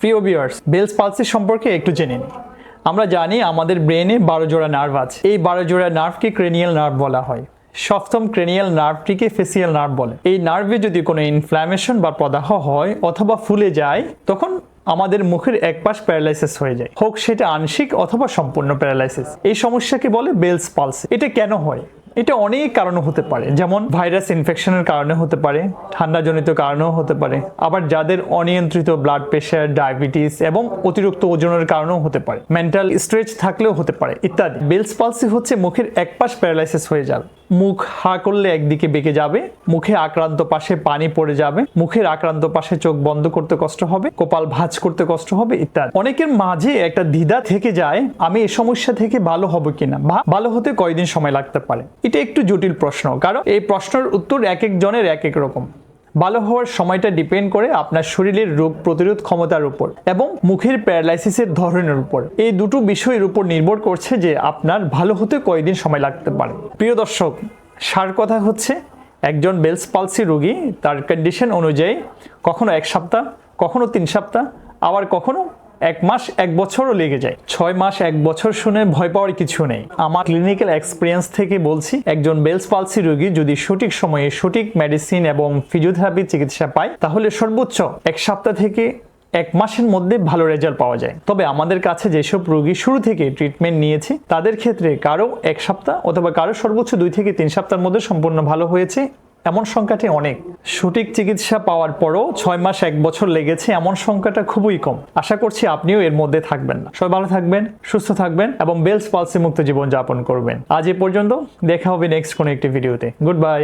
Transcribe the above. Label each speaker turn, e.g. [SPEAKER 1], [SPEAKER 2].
[SPEAKER 1] প্রিয় বিয়ার্স বেলস পালসের সম্পর্কে একটু জেনে নিই। আমরা জানি আমাদের ব্রেনে বারো জোড়া নার্ভ আছে। এই বারো জোড়া নার্ভকে ক্রেনিয়াল নার্ভ বলা হয়। সপ্তম ক্রেনিয়াল নার্ভটিকে ফেসিয়াল নার্ভ বলে। এই নার্ভে যদি কোনো ইনফ্ল্যামেশন বা প্রদাহ হয় অথবা ফুলে যায়, তখন আমাদের মুখের এক পাশ প্যারালাইসিস হয়ে যায়। হোক সেটা আংশিক অথবা সম্পূর্ণ প্যারালাইসিস এই সমস্যাকে বলে বেলস পালস এটা কেন হয়? এটা অনেক কারণে হতে পারে। যেমন ভাইরাস ইনফেকশনের কারণে হতে পারে, ঠান্ডাজনিত কারণেও হতে পারে। আবার যাদের অনিয়ন্ত্রিত ব্লাড প্রেশার ডায়াবেটিস এবং অতিরিক্ত ওজনের কারণেও হতে পারে। মেন্টাল স্ট্রেচ থাকলেও হতে পারে, ইত্যাদি। বেলস পালসি হচ্ছে মুখের এক পাশ প্যারালাইসিস হয়ে যাবে। মুখ হা করলে একদিকে বেঁকে যাবে, মুখে আক্রান্ত পাশে পানি পড়ে যাবে, মুখের আক্রান্ত পাশে চোখ বন্ধ করতে কষ্ট হবে, কপাল ভাঁজ করতে কষ্ট হবে ইত্যাদি। অনেকের মাঝে একটা দ্বিধা থেকে যায়, আমি এই সমস্যা থেকে ভালো হব কিনা? বা ভালো হতে কয়দিন সময় লাগতে পারে? এটা একটু জটিল প্রশ্ন, কারণ এই প্রশ্নের উত্তর এক এক জনের এক এক রকম। ভালো হওয়ার সময়টা ডিপেন্ড করে আপনার শরীরের রোগ প্রতিরোধ ক্ষমতার উপর এবং মুখের প্যারালাইসিসের ধরনের উপর। এই দুটো বিষয়ের উপর নির্ভর করছে যে আপনার ভালো হতে কয়দিন সময় লাগতে পারে। প্রিয় দর্শক, সার কথা হচ্ছে, একজন বেলস পালসি রোগী তার কন্ডিশন অনুযায়ী কখনো এক সপ্তাহ, কখনো তিন সপ্তাহ, আবার কখনো এক মাস, এক বছরও লেগে যায়। ছয় মাস, এক বছর শুনে ভয় পাওয়ার কিছু নেই। আমার ক্লিনিক্যাল এক্সপিরিয়েন্স থেকে বলছি, একজন বেলস পালসি রোগী যদি সঠিক সময়ে সঠিক মেডিসিন এবং ফিজিওথেরাপি চিকিৎসা পায়, তাহলে সর্বোচ্চ এক সপ্তাহ থেকে এক মাসের মধ্যে ভালো রেজাল্ট পাওয়া যায়। তবে আমাদের কাছে যেসব রোগী শুরু থেকে ট্রিটমেন্ট নিয়েছে, তাদের ক্ষেত্রে কারও এক সপ্তাহ অথবা কারও সর্বোচ্চ দুই থেকে তিন সপ্তাহের মধ্যে সম্পূর্ণ ভালো হয়েছে এমন সংখ্যাটি অনেক। সঠিক চিকিৎসা পাওয়ার পরও ছয় মাস এক বছর লেগেছে, এমন সংখ্যাটা খুবই কম। আশা করছি আপনিও এর মধ্যে থাকবেন না। সবাই ভালো থাকবেন, সুস্থ থাকবেন এবং বেলস পালসি মুক্ত জীবন যাপন করবেন। আজ এ পর্যন্ত দেখা হবে নেক্সট কোনো একটি ভিডিওতে গুড বাই